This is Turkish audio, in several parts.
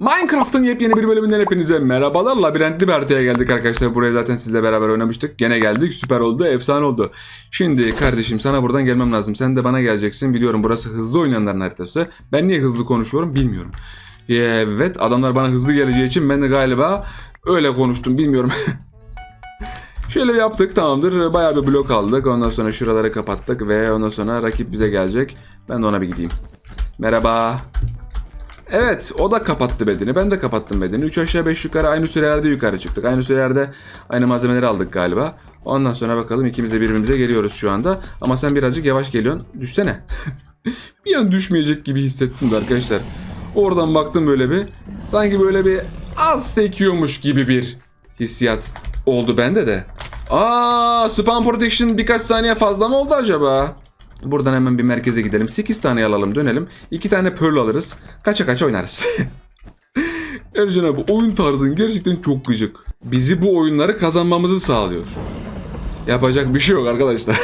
Minecraft'ın yepyeni bir bölümünden hepinize merhabalar. Labirentli bir haritaya geldik arkadaşlar. Buraya zaten sizle beraber oynamıştık. Gene geldik. Süper oldu. Efsane oldu. Şimdi kardeşim sana buradan gelmem lazım. Sen de bana geleceksin. Biliyorum burası hızlı oynayanların haritası. Ben niye hızlı konuşuyorum bilmiyorum. Evet adamlar bana hızlı geleceği için ben de galiba öyle konuştum bilmiyorum. Şöyle yaptık tamamdır. Bayağı bir blok aldık. Ondan sonra şuraları kapattık ve ondan sonra rakip bize gelecek. Ben de ona bir gideyim. Merhaba. Evet o da kapattı bedeni. Ben de kapattım bedeni. 3 aşağı 5 yukarı aynı sürelerde yukarı çıktık. Aynı sürelerde aynı malzemeleri aldık galiba. Ondan sonra bakalım ikimiz de birbirimize geliyoruz şu anda. Ama sen birazcık yavaş geliyorsun. Düşsene. bir an düşmeyecek gibi hissettim de arkadaşlar. Oradan baktım böyle bir. Sanki böyle bir az sekiyormuş gibi bir hissiyat oldu bende de. Aa, spam protection birkaç saniye fazla mı oldu acaba? Buradan hemen bir merkeze gidelim. 8 tane alalım dönelim. 2 tane pearl alırız. Kaça kaça oynarız. Ercan abi oyun tarzın gerçekten çok gıcık. Bizi bu oyunları kazanmamızı sağlıyor. Yapacak bir şey yok arkadaşlar.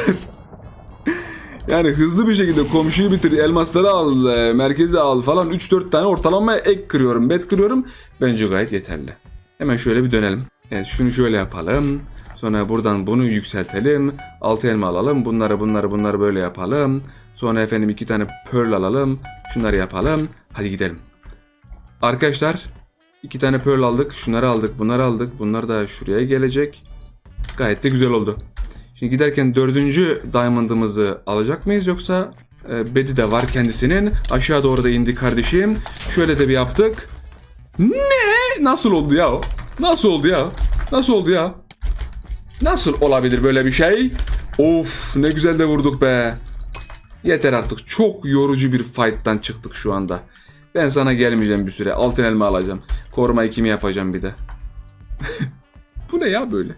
yani hızlı bir şekilde komşuyu bitir, elmasları al, e, merkezi al falan 3-4 tane ortalama ek kırıyorum, bet kırıyorum. Bence gayet yeterli. Hemen şöyle bir dönelim. Evet şunu şöyle yapalım. Sonra buradan bunu yükseltelim. Altı elma alalım. Bunları bunları bunları böyle yapalım. Sonra efendim iki tane pearl alalım. Şunları yapalım. Hadi gidelim. Arkadaşlar iki tane pearl aldık. Şunları aldık. Bunları aldık. Bunlar da şuraya gelecek. Gayet de güzel oldu. Şimdi giderken dördüncü diamond'ımızı alacak mıyız yoksa e, bedi de var kendisinin. Aşağı doğru da indi kardeşim. Şöyle de bir yaptık. Ne? Nasıl oldu ya? Nasıl oldu ya? Nasıl oldu ya? Nasıl olabilir böyle bir şey? Of ne güzel de vurduk be. Yeter artık. Çok yorucu bir fight'tan çıktık şu anda. Ben sana gelmeyeceğim bir süre. Altın elma alacağım. Koruma kimi yapacağım bir de. Bu ne ya böyle?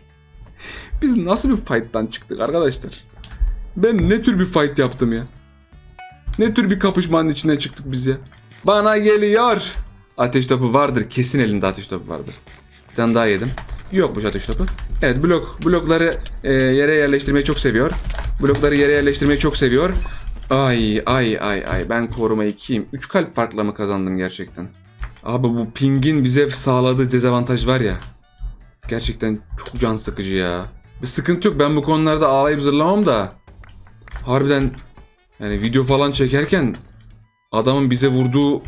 Biz nasıl bir fight'tan çıktık arkadaşlar? Ben ne tür bir fight yaptım ya? Ne tür bir kapışmanın içinden çıktık biz ya? Bana geliyor. Ateş topu vardır. Kesin elinde ateş topu vardır. Bir tane daha yedim. Yokmuş ateş topu. Evet blok blokları e, yere yerleştirmeyi çok seviyor. Blokları yere yerleştirmeyi çok seviyor. Ay ay ay ay ben koruma 2'yim. 3 kalp farkla mı kazandım gerçekten? Abi bu pingin bize sağladığı dezavantaj var ya. Gerçekten çok can sıkıcı ya. Bir sıkıntı yok ben bu konularda ağlayıp zırlamam da. Harbiden yani video falan çekerken adamın bize vurduğu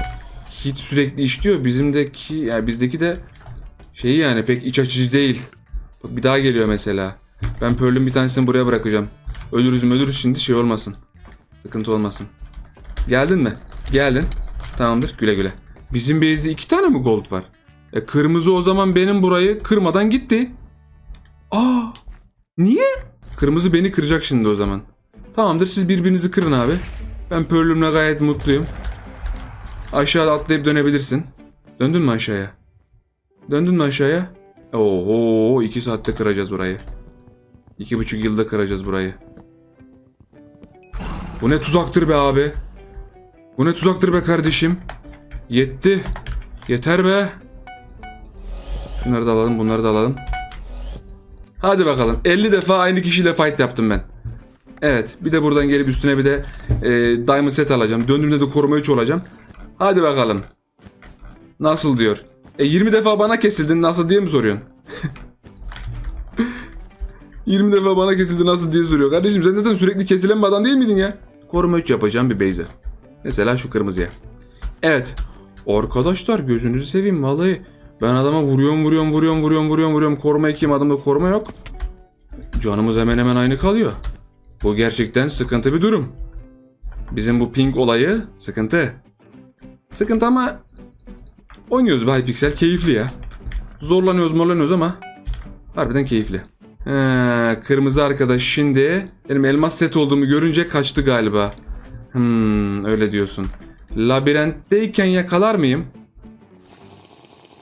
hit sürekli işliyor. Bizimdeki yani bizdeki de şeyi yani pek iç açıcı değil. Bak bir daha geliyor mesela. Ben Pearl'ün bir tanesini buraya bırakacağım. Ölürüz ölürüz şimdi şey olmasın. Sıkıntı olmasın. Geldin mi? Geldin. Tamamdır güle güle. Bizim base'de iki tane mi gold var? E kırmızı o zaman benim burayı kırmadan gitti. Aa! Niye? Kırmızı beni kıracak şimdi o zaman. Tamamdır siz birbirinizi kırın abi. Ben Pearl'ümle gayet mutluyum. Aşağıda atlayıp dönebilirsin. Döndün mü aşağıya? Döndün mü aşağıya? Oho iki saatte kıracağız burayı. İki buçuk yılda kıracağız burayı. Bu ne tuzaktır be abi. Bu ne tuzaktır be kardeşim. Yetti. Yeter be. Şunları da alalım bunları da alalım. Hadi bakalım 50 defa aynı kişiyle fight yaptım ben. Evet bir de buradan gelip üstüne bir de e, diamond set alacağım. Döndüğümde de koruma 3 olacağım. Hadi bakalım. Nasıl diyor. E 20 defa bana kesildin nasıl diye mi soruyorsun? 20 defa bana kesildi nasıl diye soruyor. Kardeşim sen zaten sürekli kesilen bir adam değil miydin ya? Koruma 3 yapacağım bir beyze. Mesela şu kırmızıya. Evet. Arkadaşlar gözünüzü seveyim vallahi. Ben adama vuruyorum vuruyorum vuruyorum vuruyorum vuruyorum vuruyorum. Koruma 2'yim adamda koruma yok. Canımız hemen hemen aynı kalıyor. Bu gerçekten sıkıntı bir durum. Bizim bu ping olayı sıkıntı. Sıkıntı ama oynuyoruz be Hypixel keyifli ya. Zorlanıyoruz morlanıyoruz ama harbiden keyifli. He, kırmızı arkadaş şimdi benim elmas set olduğumu görünce kaçtı galiba. Hmm, öyle diyorsun. Labirentteyken yakalar mıyım?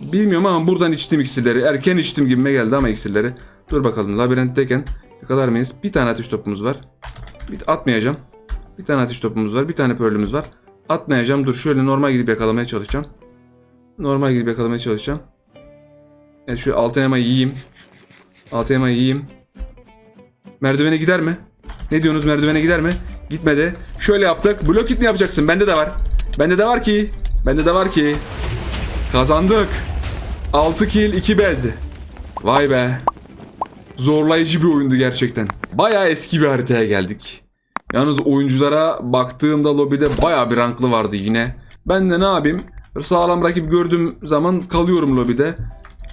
Bilmiyorum ama buradan içtim iksirleri. Erken içtim gibime geldi ama iksirleri. Dur bakalım labirentteyken yakalar mıyız? Bir tane ateş topumuz var. Bir, atmayacağım. Bir tane ateş topumuz var. Bir tane pörlümüz var. Atmayacağım. Dur şöyle normal gidip yakalamaya çalışacağım. Normal gidip yakalamaya çalışacağım. Evet şu altın elmayı yiyeyim. Altın elmayı yiyeyim. Merdivene gider mi? Ne diyorsunuz merdivene gider mi? Gitmedi. Şöyle yaptık. Blok hit mi yapacaksın? Bende de var. Bende de var ki. Bende de var ki. Kazandık. 6 kill 2 bed. Vay be. Zorlayıcı bir oyundu gerçekten. Bayağı eski bir haritaya geldik. Yalnız oyunculara baktığımda lobide bayağı bir ranklı vardı yine. Ben de ne yapayım? Sağlam rakip gördüğüm zaman kalıyorum lobide.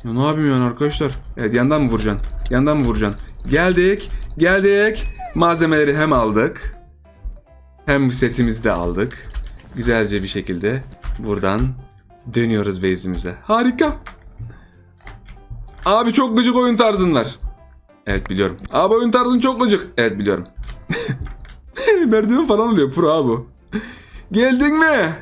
Ya ne yapayım yani arkadaşlar? Evet yandan mı vuracaksın? Yandan mı vuracaksın? Geldik. Geldik. Malzemeleri hem aldık. Hem setimizi de aldık. Güzelce bir şekilde buradan dönüyoruz base'imize. Harika. Abi çok gıcık oyun tarzın var. Evet biliyorum. Abi oyun tarzın çok gıcık. Evet biliyorum. Merdiven falan oluyor. Pro abi. Geldin mi?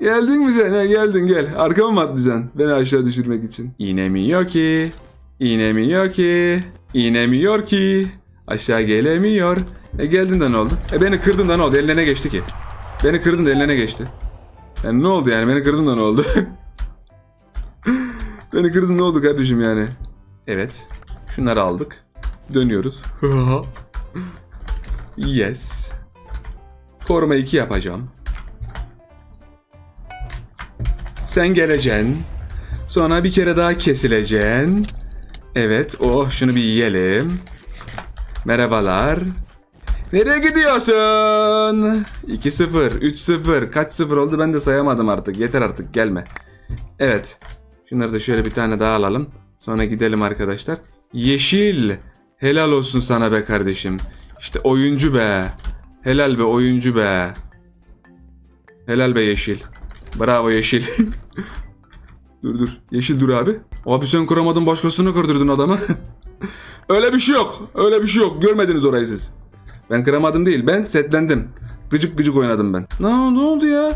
Geldin mi sen? Geldin gel. Arkama mı atlayacaksın? Beni aşağı düşürmek için. İğne mi yok ki? İğne mi yok ki? İğne mi yok ki? Aşağı gelemiyor. E geldin de ne oldu? E beni kırdın da ne oldu? Eline ne geçti ki? Beni kırdın da eline ne geçti? Yani ne oldu yani? Beni kırdın da ne oldu? beni kırdın ne oldu kardeşim yani? Evet. Şunları aldık. Dönüyoruz. yes. Koruma 2 yapacağım. Sen geleceksin. Sonra bir kere daha kesileceksin. Evet. Oh şunu bir yiyelim. Merhabalar. Nereye gidiyorsun? 2-0, 3-0. Kaç sıfır oldu ben de sayamadım artık. Yeter artık gelme. Evet. Şunları da şöyle bir tane daha alalım. Sonra gidelim arkadaşlar. Yeşil. Helal olsun sana be kardeşim. İşte oyuncu be. Helal be oyuncu be. Helal be yeşil. Bravo yeşil. dur dur. Yeşil dur abi. Abi sen kıramadın başkasını kırdırdın adamı. Öyle bir şey yok. Öyle bir şey yok. Görmediniz orayı siz. Ben kıramadım değil. Ben setlendim. Gıcık gıcık oynadım ben. Ne, ne oldu ya?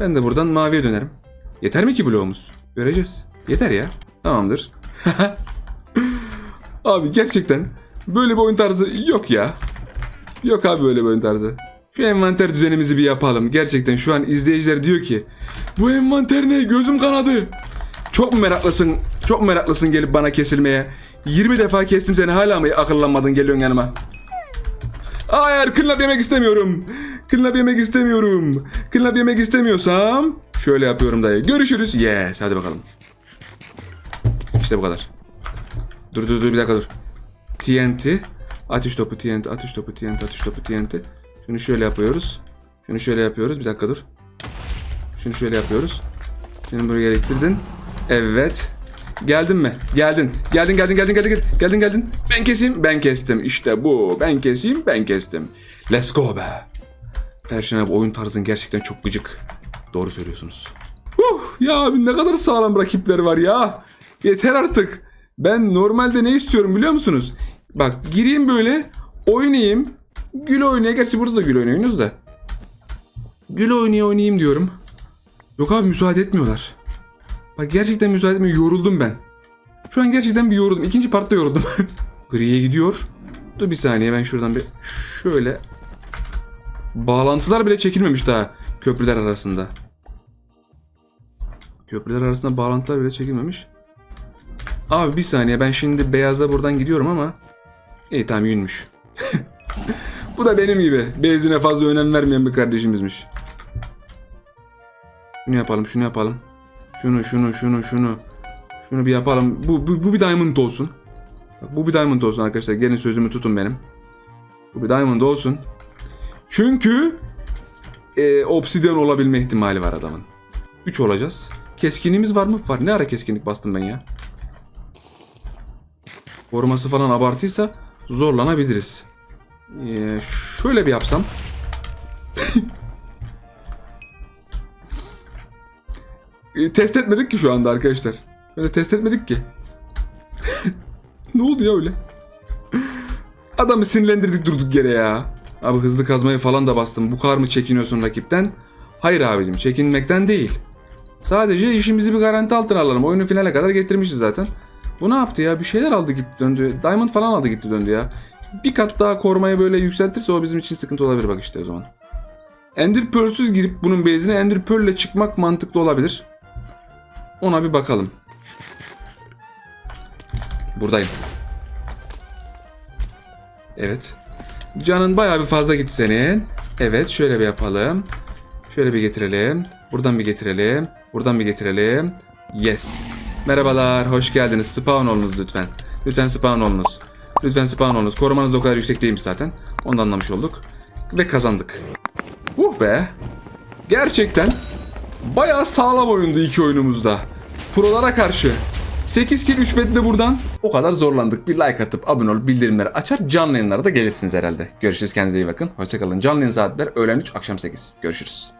Ben de buradan maviye dönerim. Yeter mi ki bloğumuz? Göreceğiz. Yeter ya. Tamamdır. abi gerçekten böyle bir oyun tarzı yok ya. Yok abi böyle bir oyun tarzı. Şu envanter düzenimizi bir yapalım. Gerçekten şu an izleyiciler diyor ki bu envanter ne? Gözüm kanadı. Çok mu meraklısın? Çok mu meraklısın gelip bana kesilmeye? 20 defa kestim seni hala mı akıllanmadın geliyorsun yanıma? Hayır kınlap yemek istemiyorum. Kınlap yemek istemiyorum. Kınlap yemek istemiyorsam şöyle yapıyorum dayı. Görüşürüz. Yes hadi bakalım. İşte bu kadar. Dur dur dur bir dakika dur. TNT. Ateş topu TNT, ateş topu TNT, ateş topu TNT. Şunu şöyle yapıyoruz. Şunu şöyle yapıyoruz. Bir dakika dur. Şunu şöyle yapıyoruz. Şimdi buraya gerektirdin. Evet. Geldin mi? Geldin geldin geldin geldin geldin geldin geldin. Ben keseyim. Ben kestim. İşte bu. Ben keseyim. Ben kestim. Let's go be. Erşen abi oyun tarzın gerçekten çok gıcık. Doğru söylüyorsunuz. Uh, ya abi ne kadar sağlam rakipler var ya. Yeter artık. Ben normalde ne istiyorum biliyor musunuz? Bak gireyim böyle oynayayım. Gül oynaya. Gerçi burada da gül oynuyorsunuz da. Gül oynaya oynayayım diyorum. Yok abi müsaade etmiyorlar. Bak gerçekten müsaade etmiyor. Yoruldum ben. Şu an gerçekten bir yoruldum. İkinci partta yoruldum. Griye gidiyor. Dur bir saniye ben şuradan bir şöyle. Bağlantılar bile çekilmemiş daha köprüler arasında. Köprüler arasında bağlantılar bile çekilmemiş. Abi bir saniye ben şimdi beyazla buradan gidiyorum ama. İyi tamam yünmüş. Bu da benim gibi. Benzine fazla önem vermeyen bir kardeşimizmiş. Şunu yapalım, şunu yapalım. Şunu, şunu, şunu, şunu. Şunu bir yapalım. Bu, bu, bu bir diamond olsun. Bak, bu bir diamond olsun arkadaşlar. Gelin sözümü tutun benim. Bu bir diamond olsun. Çünkü e, obsidian olabilme ihtimali var adamın. 3 olacağız. Keskinliğimiz var mı? Var. Ne ara keskinlik bastım ben ya? Koruması falan abartıysa zorlanabiliriz. Ee, şöyle bir yapsam. E, test etmedik ki şu anda arkadaşlar. Böyle test etmedik ki. ne oldu ya öyle? Adamı sinirlendirdik durduk yere ya. Abi hızlı kazmayı falan da bastım. Bu kadar mı çekiniyorsun rakipten? Hayır abicim çekinmekten değil. Sadece işimizi bir garanti altına alalım. Oyunu finale kadar getirmişiz zaten. Bu ne yaptı ya? Bir şeyler aldı gitti döndü. Diamond falan aldı gitti döndü ya. Bir kat daha korumayı böyle yükseltirse o bizim için sıkıntı olabilir bak işte o zaman. Ender Pearl'süz girip bunun base'ine Ender Pearl ile çıkmak mantıklı olabilir. Ona bir bakalım. Buradayım. Evet. Canın bayağı bir fazla gitti senin. Evet şöyle bir yapalım. Şöyle bir getirelim. Buradan bir getirelim. Buradan bir getirelim. Yes. Merhabalar, hoş geldiniz. Spawn olunuz lütfen. Lütfen spawn olunuz. Lütfen spawn olunuz. Korumanız da o kadar yüksek değilmiş zaten. Onu da anlamış olduk. Ve kazandık. Uh be. Gerçekten bayağı sağlam oyundu iki oyunumuzda. Prolara karşı. 8 kill 3 bedde buradan. O kadar zorlandık. Bir like atıp abone olup bildirimleri açar. Canlı yayınlara da gelirsiniz herhalde. Görüşürüz kendinize iyi bakın. Hoşçakalın. Canlı yayın saatler öğlen 3 akşam 8. Görüşürüz.